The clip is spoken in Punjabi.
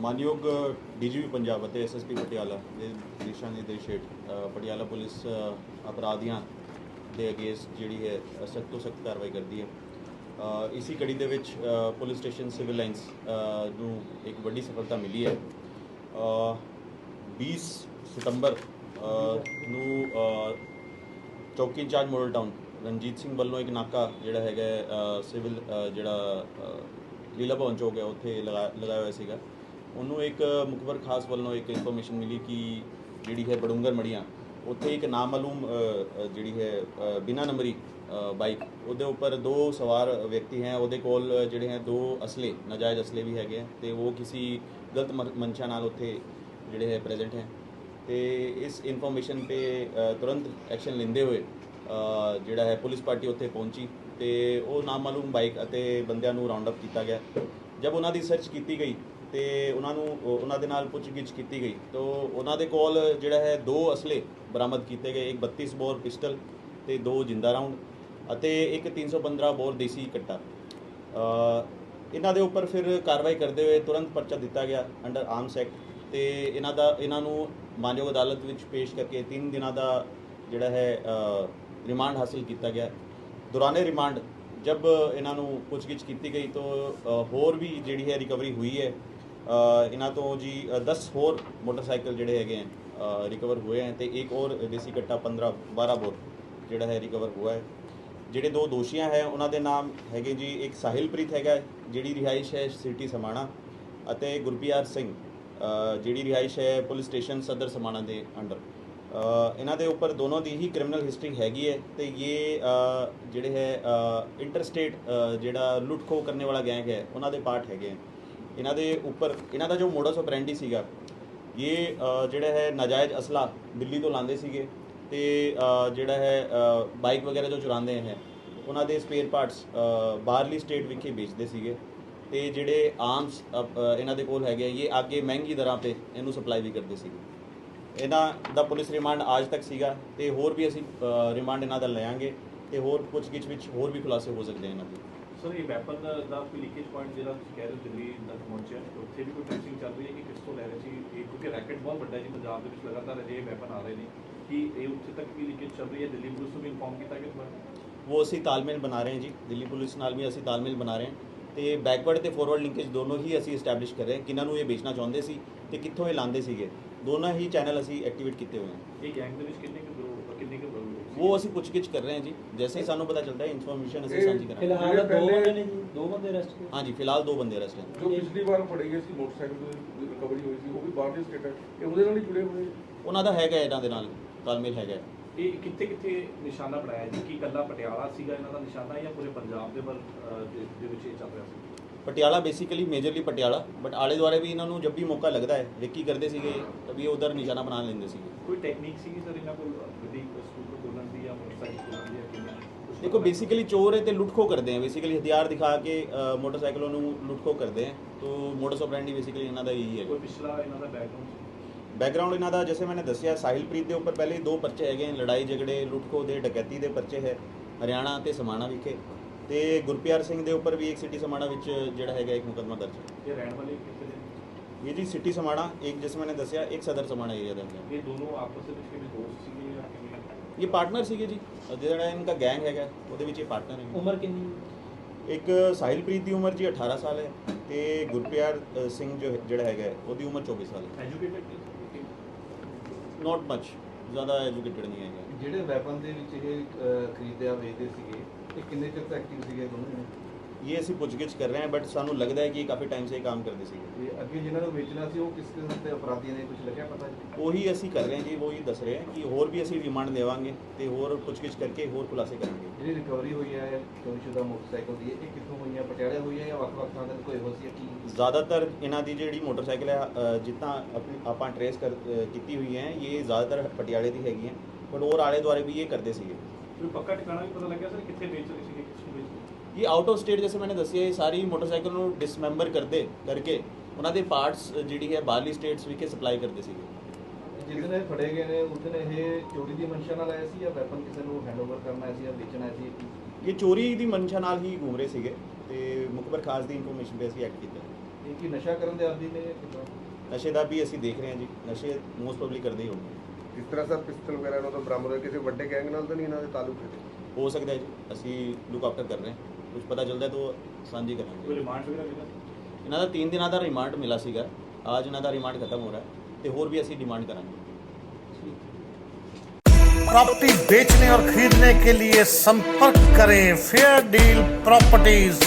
ਮਾਨਯੋਗ ਡੀਜੀਪੀ ਪੰਜਾਬ ਅਤੇ ਐਸਐਸਪੀ ਪਟਿਆਲਾ ਦੇ ਦਿਸ਼ਾ ਨਿਰਦੇਸ਼ ਹੇਠ ਪਟਿਆਲਾ ਪੁਲਿਸ ਅਪਰਾਧੀਆਂ ਦੇ ਅਗੇਂਸਟ ਜਿਹੜੀ ਹੈ ਸਖਤ ਤੋਂ ਸਖਤ ਕਾਰਵਾਈ ਕਰਦੀ ਹੈ। ਅ, ਇਸੀ ਕੜੀ ਦੇ ਵਿੱਚ ਪੁਲਿਸ ਸਟੇਸ਼ਨ ਸਿਵਲ ਲਾਈਨਸ ਨੂੰ ਇੱਕ ਵੱਡੀ ਸਫਲਤਾ ਮਿਲੀ ਹੈ। ਅ, 20 ਸਤੰਬਰ ਨੂੰ ਚੌਕੀ in charge model town Ranjit Singh ਵੱਲੋਂ ਇੱਕ ਨਾਕਾ ਜਿਹੜਾ ਹੈਗਾ ਸਿਵਲ ਜਿਹੜਾ ਲੀਲਾ ਭਵਨ ਚੌਕ ਹੈ ਉੱਥੇ ਲਗਾ ਲਗਾਇਆ ਹੋਇਆ ਸੀਗਾ। ਉਹਨੂੰ ਇੱਕ ਮੁਖਬਰ ਖਾਸ ਵੱਲੋਂ ਇੱਕ ਇਨਫੋਰਮੇਸ਼ਨ ਮਿਲੀ ਕਿ ਜਿਹੜੀ ਹੈ ਬੜੂੰਗਰ ਮੜੀਆਂ ਉੱਥੇ ਇੱਕ ਨਾਮਾਲੂਮ ਜਿਹੜੀ ਹੈ ਅ, ਬਿਨਾਂ ਨੰਬਰੀ ਬਾਈਕ ਉਹਦੇ ਉੱਪਰ ਦੋ ਸਵਾਰ ਵਿਅਕਤੀ ਹੈ ਉਹਦੇ ਕੋਲ ਜਿਹੜੇ ਹੈ ਦੋ ਅਸਲੇ ਨਾਜਾਇਜ਼ ਅਸਲੇ ਵੀ ਹੈਗੇ ਹੈ ਤੇ ਉਹ ਕਿਸੇ ਗਲਤ ਮਨ- ਮਨਸ਼ਾ ਨਾਲ ਉੱਥੇ ਜਿਹੜੇ ਹੈ ਪ੍ਰੈਜ਼ੈਂਟ ਹੈ ਤੇ ਇਸ ਇਨਫੋਰਮੇਸ਼ਨ ਤੇ ਤੁਰੰਤ ਐਕਸ਼ਨ ਲੈਂਦੇ ਹੋਏ ਜਿਹੜਾ ਹੈ ਪੁਲਿਸ ਪਾਰਟੀ ਉੱਥੇ ਪਹੁੰਚੀ ਤੇ ਉਹ ਨਾਮਾਲੂਮ ਬਾਈਕ ਅਤੇ ਬੰਦਿਆਂ ਨੂੰ ਰਾਉਂਡ ਅਪ ਕੀਤਾ ਗਿਆ। ਜਦ ਉਹਨਾਂ ਦੀ ਸਰਚ ਕੀਤੀ ਗਈ ਤੇ ਉਹਨਾਂ ਨੂੰ ਉਹਨਾਂ ਦੇ ਨਾਲ ਪੁੱਛਗਿੱਛ ਕੀਤੀ ਗਈ। ਤਾਂ ਉਹਨਾਂ ਦੇ ਕੋਲ ਜਿਹੜਾ ਹੈ ਦੋ ਅਸਲੇ ਬਰਾਮਦ ਕੀਤੇ ਗਏ, ਇੱਕ 32 ਬੋਰ ਪਿਸਟਲ ਤੇ ਦੋ ਜਿੰਦਾ ਰਾਉਂਡ ਅਤੇ ਇੱਕ 315 ਬੋਰ ਦੇਸੀ ਕੱਟਾ। ਇਹਨਾਂ ਦੇ ਉੱਪਰ ਫਿਰ ਕਾਰਵਾਈ ਕਰਦੇ ਹੋਏ ਤੁਰੰਤ ਪਰਚਾ ਦਿੱਤਾ ਗਿਆ ਅੰਡਰ ਆਰਮਸ ਐਕਟ ਤੇ ਇਹਨਾਂ ਦਾ, ਇਹਨਾਂ ਨੂੰ ਮਾਨਯੋਗ ਅਦਾਲਤ ਵਿੱਚ ਪੇਸ਼ ਕਰਕੇ 3 ਦਿਨਾਂ ਦਾ ਜਿਹੜਾ ਹੈ ਰਿਮਾਂਡ ਹਾਸਲ ਕੀਤਾ ਗਿਆ। ਦੌਰਾਨੇ ਰਿਮਾਂਡ ਜਬ ਇਹਨਾਂ ਨੂੰ ਪੁੱਛਗਿੱਛ ਕੀਤੀ ਗਈ ਤਾਂ ਹੋਰ ਵੀ ਜਿਹੜੀ ਹੈ ਰਿਕਵਰੀ ਹੋਈ ਹੈ ਇਹਨਾਂ ਤੋਂ ਜੀ ਅ, 10 ਹੋਰ ਮੋਟਰਸਾਈਕਲ ਜਿਹੜੇ ਹੈਗੇ ਹੈ ਰਿਕਵਰ ਹੋਏ ਹੈ ਤੇ ਇੱਕ ਹੋਰ ਦੇਸੀ ਕੱਟਾ 15 12 ਬੋਰ ਜਿਹੜਾ ਹੈ ਰਿਕਵਰ ਹੋਇਆ ਹੈ। ਜਿਹੜੇ ਦੋ ਦੋਸ਼ੀਆਂ ਹੈ ਉਹਨਾਂ ਦੇ ਨਾਮ ਹੈਗੇ ਜੀ ਇੱਕ ਸਾਹਿਲਪ੍ਰੀਤ ਹੈਗਾ ਜਿਹੜੀ ਰਿਹਾਇਸ਼ ਹੈ ਸਿਟੀ ਸਮਾਣਾ ਅਤੇ ਗੁਰਪਿਆਰ ਸਿੰਘ ਜਿਹੜੀ ਰਿਹਾਇਸ਼ ਹੈ ਪੁਲਿਸ ਸਟੇਸ਼ਨ ਸਦਰ ਸਮਾਣਾ ਦੇ ਅੰਡਰ। ਇਹਨਾਂ ਦੇ ਉੱਪਰ ਦੋਨੋਂ ਦੀ ਹੀ ਕ੍ਰਿਮੀਨਲ ਹਿਸਟਰੀ ਹੈਗੀ ਹੈ ਤੇ ਇਹ ਜਿਹੜੇ ਹੈ ਇੰਟਰਸਟੇਟ ਜਿਹੜਾ ਲੁੱਟ ਖੋਹ ਕਰਨ ਵਾਲਾ ਗੈਂਗ ਹੈ ਉਹਨਾਂ ਦੇ ਪਾਰਟ ਹੈਗੇ ਹੈ ਇਹਨਾਂ ਦੇ ਉੱਪਰ ਇਹਨਾਂ ਦਾ ਜੋ ਮੋਡਸ ਆਪਰੈਂਡੀ ਸੀਗਾ ਇਹ ਜਿਹੜਾ ਹੈ ਨਾਜਾਇਜ਼ ਅਸਲਾ ਦਿੱਲੀ ਤੋਂ ਲਾਉਂਦੇ ਸੀਗੇ ਤੇ ਜਿਹੜਾ ਹੈ ਬਾਈਕ ਵਗੈਰਾ ਜੋ ਚੁਰਾਉਂਦੇ ਹੈ ਉਹਨਾਂ ਦੇ ਸਪੇਅਰ ਪਾਰਟਸ ਬਾਹਰਲੀ ਸਟੇਟ ਵਿਖੇ ਵੇਚਦੇ ਸੀਗੇ ਤੇ ਜਿਹੜੇ ਆਰਮਸ ਇਹਨਾਂ ਦੇ ਕੋਲ ਹੈਗੇ ਆ, ਇਹ ਅੱਗੇ ਮਹਿੰਗੀ ਦਰਾਂ ਤੇ ਇਹਨੂੰ ਸਪਲਾਈ ਵੀ ਕਰਦੇ ਸੀਗੇ। ਇਹਨਾਂ ਦਾ ਪੁਲਿਸ ਰਿਮਾਂਡ ਅੱਜ ਤੱਕ ਸੀਗਾ ਤੇ ਹੋਰ ਵੀ ਅਸੀਂ ਰਿਮਾਂਡ ਇਹਨਾਂ ਦਾ ਲਿਆਂਗੇ ਤੇ ਹੋਰ ਪੁੱਛਗਿੱਛ ਵਿੱਚ ਹੋਰ ਵੀ ਖੁਲਾਸੇ ਹੋ ਸਕਦੇ ਆ ਇਹਨਾਂ ਦੇ। ਸਰ ਇਹ ਵੈਪਨ ਦਾ ਕੋਈ ਲੀਕੇਜ ਪੁਆਇੰਟ ਜਿਹੜਾ ਤੁਸੀਂ ਕਹਿ ਰਹੇ ਹੋ ਦਿੱਲੀ ਤੱਕ ਪਹੁੰਚਿਆ ਉੱਥੇ ਵੀ ਕੋਈ ਟੈਸਟਿੰਗ ਚੱਲ ਰਹੀ ਹੈ ਕਿ ਕਿਸ ਤੋਂ ਲੈ ਰਹੇ ਸੀ? ਇਹ ਕਿਉਂਕਿ ਰੈਕਟ ਬਹੁਤ ਵੱਡਾ ਹੈ ਜੀ ਪੰਜਾਬ ਦੇ ਵਿੱਚ ਲਗਾਤਾਰ ਅਜਿਹੇ ਵੈਪਨ ਆ ਰਹੇ ਨੇ ਕਿ ਇਹ ਉੱਥੇ ਤੱਕ ਵੀ ਲੀਕੇਜ ਚੱਲ ਰਹੀ ਹੈ? ਦਿੱਲੀ ਪੁਲਿਸ ਨੂੰ ਵੀ ਇਨਫੋਰਮ ਕੀਤਾ ਗਿਆ ਤੁਹਾਡਾ ਉਹ ਅਸੀਂ ਤਾਲਮੇਲ ਬਣਾ ਰਹੇ ਹਾਂ ਜੀ ਦਿੱਲੀ ਪੁਲਿਸ ਨਾਲ ਵੀ ਅਸੀਂ ਤਾਲਮੇਲ ਬਣਾ ਰਹੇ ਹਾਂ ਤੇ ਬੈਕਵਰਡ ਤੇ ਫਾਰਵਰਡ ਲਿੰਕੇਜ ਦੋਨੋਂ ਹੀ ਅਸੀਂ ਐਸਟੈਬਲਿਸ਼ ਕਰ ਰਹੇ ਹਾਂ। ਕਿਹਨਾਂ ਨੂੰ ਇਹ ਵੇਚਣਾ ਚਾਹੁੰਦੇ ਸੀ ਤੇ ਕਿੱਥੋਂ ਇਹ ਲਾਉਂਦੇ ਸੀਗੇ? ਦੋਨੋਂ ਹੀ ਚੈਨਲ ਅਸੀਂ ਐਕਟੀਵੇਟ ਕੀਤੇ ਹੋਏ ਹਨ ਇਹ ਗੈਂਗ ਦੇ ਵਿੱਚ ਕਿੰਨੇ ਕੁ ਕਿੰਨੇ ਕੁ? ਉਹ ਅਸੀਂ ਪੁੱਛਗਿੱਛ ਕਰ ਰਹੇ ਹਾਂ ਜੀ। ਜੈਸੇ ਹੀ ਸਾਨੂੰ ਪਤਾ ਚੱਲਦਾ ਹੈ ਇਨਫੋਰਮੇਸ਼ਨ ਅਸੀਂ ਇਹ ਸਾਂਝੀ ਕਰਾਂਗੇ। ਫਿਲਹਾਲ ਦੋ ਬੰਦੇ ਨੇ ਜੀ ਦੋ ਬੰਦੇ ਅਰੈਸਟ ਕੀਤੇ। ਹਾਂਜੀ ਫਿਲਹਾਲ ਦੋ ਬੰਦੇ ਅਰੈਸਟ ਹਨ ਜੋ ਪਿਛਲੀ ਵਾਰ ਫੜੇ ਗਏ ਸੀ ਮੋਟਰਸਾਈਕਲ ਦੀ ਰਿਕਵਰੀ ਹੋਈ ਸੀ ਉਹ ਵੀ ਬਾਹਰਲੀ ਸਟੇਟ ਹੈ। ਇਹ ਉਹਦੇ ਨਾਲ ਹੀ ਜੁੜੇ ਹੋਏ? ਉਹਨਾਂ ਦਾ ਹੈਗਾ ਇਹਨਾਂ ਦੇ ਨਾਲ ਤਾਲਮੇਲ ਹੈਗਾ। ਇਹ ਕਿੱਥੇ ਕਿੱਥੇ ਨਿਸ਼ਾਨਾ ਬਣਾਇਆ ਜੀ? ਕਿ ਇਕੱਲਾ ਪਟਿਆਲਾ ਸੀਗਾ ਇਹਨਾਂ ਦਾ ਨਿਸ਼ਾਨਾ ਜਾਂ ਪੂਰੇ ਪੰਜਾਬ ਦੇ ਵੱਲ ਦੇ ਦੇ ਵਿੱਚ ਇਹ ਚੱਲ ਰਿਹਾ ਸੀ? Patiala basically majorly Patiala but ਆਲੇ ਦੁਆਲੇ ਵੀ ਇਹਨਾਂ ਨੂੰ ਜਬ ਵੀ ਮੌਕਾ ਲੱਗਦਾ ਹੈ ਰੇਕੀ ਕਰਦੇ ਸੀਗੇ ਤभी ਉਧਰ ਨਿਸ਼ਾਨਾ ਬਣਾ ਲੈਂਦੇ ਸੀਗੇ। ਕੋਈ ਟੈਕਨੀਕ ਸੀਗੀ ਸਰ ਇਹਨਾਂ ਕੋਲ ਗੱਡੀ ਸਕੂਟਰ ਖੋਲਣ ਦੀ ਜਾਂ ਮੋਟਰਸਾਈਕਲ ਕਿਵੇਂ ਕੁਛ ਦੇਖੋ ਪਤਾ ਬੇਸਿਕਲੀ ਚੋਰ ਹੈ ਤੇ ਲੁੱਟਖੋ ਕਰਦੇ ਹੈ ਬੇਸਿਕਲੀ ਹਥਿਆਰ ਦਿਖਾ ਕੇ ਅ, ਮੋਟਰਸਾਈਕਲੋਂ ਨੂੰ ਲੁੱਟਖੋ ਕਰਦੇ ਹੈ ਤੋ ਮੋਟਰਸ ਆਪਰੈਂਡੀ ਬੇਸਿਕਲੀ ਇਹਨਾਂ ਦਾ ਇਹੀ ਹੈ। ਕੋਈ ਪਿਛਲਾ ਇਹਨਾਂ ਦਾ ਬੈਕਗ੍ਰਾਉਂਡ ਬੈਕਗ੍ਰਾਉਂਡ ਇਹਨਾਂ ਦਾ ਜਿਵੇਂ ਮੈंने ਦੱਸਿਆ ਸਾਹਿਲਪ੍ਰੀਤ ਦੇ ਉੱਪਰ ਪਹਿਲੇ ਹੀ ਦੋ ਪਰਚੇ ਹੈਗੇ ਹਨ, ਲੜਾਈ ਝਗੜੇ ਲੁੱਟਖੋ ਦੇ ਡਕੈਤੀ ਦੇ ਪਰਚੇ ਹੈ ਹਰਿਆਣਾ ਤੇ ਸਮਾਣਾ ਵਿਖੇ। ਤੇ ਗੁਰਪਿਆਰ ਸਿੰਘ ਦੇ ਉੱਪਰ ਵੀ ਇੱਕ ਸਿਟੀ ਸਮਾਣਾ ਵਿੱਚ ਜਿਹੜਾ ਹੈਗਾ ਇੱਕ ਮੁਕੱਦਮਾ ਦਰਜ ਹੈ। ਇਹ ਰਹਿਣ ਵਾਲੇ ਕਿੱਥੇ ਦੇ? ਇਹ ਜੀ ਸਿਟੀ ਸਮਾਣਾ ਇੱਕ ਜਿਸ ਮੈंने ਦੱਸਿਆ ਇੱਕ ਸਦਰ ਸਮਾਣਾ ਏਰੀਆ ਦੇ ਅੰਦਰ। ਇਹ ਦੋਨੋਂ ਆਪਸ ਦੇ ਵਿੱਚ ਕਿਵੇਂ ਦੋਸਤ ਸੀਗੇ ਜਾਂ ਕਿਵੇਂ ਇਹ ਪਾਰਟਨਰ ਸੀਗੇ ਜੀ। ਜਿਹੜਾ ਇਹਨਾਂ ਦਾ ਗੈਂਗ ਹੈਗਾ ਉਹਦੇ ਵਿੱਚ ਇਹ ਪਾਰਟਨਰ ਹੈ ਉਮਰ ਕਿੰਨੀ? ਇੱਕ ਸਾਹਿਲਪ੍ਰੀਤ ਦੀ ਉਮਰ ਜੀ 18 ਸਾਲ ਹੈ ਤੇ ਗੁਰਪਿਆਰ ਸਿੰਘ ਜੋ ਜਿਹੜਾ ਹੈਗਾ ਉਹਦੀ ਉਮਰ 24 ਸਾਲ ਹੈ। ਐਜੂਕੇਟਡ ਨਾਟ ਮੱਚ ਜ਼ਿਆਦਾ ਐਜੂਕੇਟਡ ਨਹੀਂ ਹੈਗਾ। ਜਿਹੜੇ ਵੈਪਨ ਦੇ ਵਿੱਚ ਇਹ ਖਰੀਦਿਆ ਵੇਚਦੇ ਸੀਗੇ ਇਹ ਕਿੰਨੇ ਚਿਰ ਤੋਂ ਐਕਟਿਵ ਸੀਗੇ ਦੋਨੋਂ? ਇਹ ਅਸੀਂ ਪੁੱਛਗਿੱਛ ਕਰ ਰਹੇ ਹਾਂ ਬਟ ਸਾਨੂੰ ਲੱਗਦਾ ਹੈ ਕਿ ਇਹ ਕਾਫੀ ਟਾਈਮ ਸੇ ਇਹ ਕੰਮ ਕਰਦੇ ਸੀਗੇ। ਤੇ ਅੱਗੇ ਜਿਨ੍ਹਾਂ ਨੂੰ ਵੇਚਣਾ ਸੀ ਉਹ ਕਿਸ ਕਿਸਮ ਦੇ ਅਪਰਾਧੀਆਂ ਨੇ ਕੁਝ ਲੱਗਿਆ ਪਤਾ ਜੀ? ਉਹੀ ਅਸੀਂ ਕਰ ਰਹੇ ਹਾਂ ਜੀ ਉਹੀ ਦੱਸ ਰਹੇ ਹਾਂ ਕਿ ਹੋਰ ਵੀ ਅਸੀਂ ਰਿਮਾਂਡ ਦੇਵਾਂਗੇ ਤੇ ਹੋਰ ਪੁੱਛਗਿੱਛ ਕਰਕੇ ਹੋਰ ਖੁਲਾਸੇ ਕਰਾਂਗੇ। ਜਿਹੜੀ ਰਿਕਵਰੀ ਹੋਈ ਹੈ ਚੋਰੀਸ਼ੁਦਾ ਮੋਟਰਸਾਈਕਲ ਦੀ ਇਹ ਕਿੱਥੋਂ ਹੋਈਆਂ? ਪਟਿਆਲੇ ਹੋਈ ਹੈ ਜਾਂ ਵੱਖ-ਵੱਖ ਥਾਂ ਤੇ ਕੋਈ ਹੋ ਸੀ ਕੀ ਜ਼ਿਆਦਾਤਰ ਇਹਨਾਂ ਦੀ ਜਿਹੜੀ ਮੋਟਰਸਾਈਕਲ ਹੈ ਜਿੱਦਾਂ ਆਪਣੀ ਆਪਾਂ ਟਰੇਸ ਕੀਤੀ ਹੋਈ ਹੈ ਇਹ ਜ਼ਿਆਦਾਤਰ ਪਟਿਆਲੇ ਦੀ ਹੈਗੀ ਹੈ ਬਟ ਹੋਰ ਆਲੇ ਦੁਆਲੇ ਵੀ ਇਹ ਕਰਦੇ ਸੀਗੇ। ਕੋਈ ਪੱਕਾ ਟਿਕਾਣਾ ਵੀ ਪਤਾ ਲੱਗਿਆ ਸਰ ਕਿੱਥੇ ਵੇਚ ਰਹੇ ਸੀਗੇ? ਕਿਸ ਨੂੰ ਵੇਚ ਰਹੇ ਸੀ? ਇਹ ਆਊਟ ਆਫ ਸਟੇਟ ਜੈਸੇ ਮੈंने ਦੱਸਿਆ ਇਹ ਸਾਰੀ ਮੋਟਰਸਾਈਕਲ ਨੂੰ ਡਿਸਮੈਂਬਰ ਕਰਦੇ ਕਰਕੇ ਉਹਨਾਂ ਦੇ ਪਾਰਟਸ ਜਿਹੜੀ ਹੈ ਬਾਹਰਲੀ ਸਟੇਟਸ ਵਿਖੇ ਸਪਲਾਈ ਕਰਦੇ ਸੀਗੇ। ਜਿਸ ਦਿਨ ਇਹ ਫੜੇ ਗਏ ਨੇ ਉਸ ਦਿਨ ਇਹ ਚੋਰੀ ਦੀ ਮਨਸ਼ਾ ਨਾਲ ਆਏ ਸੀ ਜਾਂ ਵੈਪਨ ਕਿਸੇ ਨੂੰ ਹੈਂਡਓਵਰ ਕਰਨਾ ਸੀ ਜਾਂ ਵੇਚਣਾ ਸੀ? ਇਹ ਚੋਰੀ ਦੀ ਮਨਸ਼ਾ ਨਾਲ ਹੀ ਘੁੰਮ ਰਹੇ ਸੀਗੇ ਤੇ ਮੁਖਬਰ ਖਾਸ ਦੀ ਇਨਫੋਰਮੇਸ਼ਨ ਤੇ ਅਸੀਂ ਐਕਟ ਕੀਤਾ। ਇਹ ਕੀ ਨਸ਼ਾ ਕਰਨ ਦੇ ਆਦੀ ਨੇ ਨਸ਼ੇ ਦਾ ਵੀ ਅਸੀਂ ਦੇਖ ਰਹੇ ਹਾਂ ਜੀ ਨਸ਼ੇ ਮੋਸਟ ਪ੍ਰੋਬਬਲੀ ਕਰਦੇ ਹੀ ਹੋਣਗੇ। ਇਸ ਤਰ੍ਹਾਂ ਸਰ ਪਿਸਟਲ ਵਗੈਰਾ ਇਹਨਾਂ ਤੋਂ ਬਰਾਮਦ ਹੋਏ? ਕਿਸੇ ਵੱਡੇ ਗੈਂਗ ਨਾਲ ਤਾਂ ਨਹੀਂ ਇਹਨਾਂ ਦੇ ਤਾਲੁਕ ਹੈ ਹੋ ਸਕਦਾ ਜੀ ਅਸੀਂ ਲੁੱਕ ਆਫਟਰ ਕਰ ਰਹੇ ਹਾਂ। ਕੁਝ ਪਤਾ ਚੱਲਦਾ ਹੈ ਤਾਂ ਸਾਂਝੀ ਕੋਈ ਕਰਾਂਗੇ ਰਿਮਾਂਡ ਵਗੈਰਾ ਮਿਲਾ ਇਹਨਾਂ ਦਾ 3 ਦਿਨਾਂ ਦਾ ਰਿਮਾਂਡ ਮਿਲਾ ਸੀਗਾ ਅੱਜ ਇਹਨਾਂ ਦਾ ਰਿਮਾਂਡ ਖਤਮ ਹੋ ਰਿਹਾ ਹੈ ਤੇ ਹੋਰ ਵੀ ਅਸੀਂ ਡਿਮਾਂਡ ਕਰਾਂਗੇ प्रॉपर्टी बेचने और खरीदने के लिए संपर्क करें फेयर डील प्रॉपर्टीज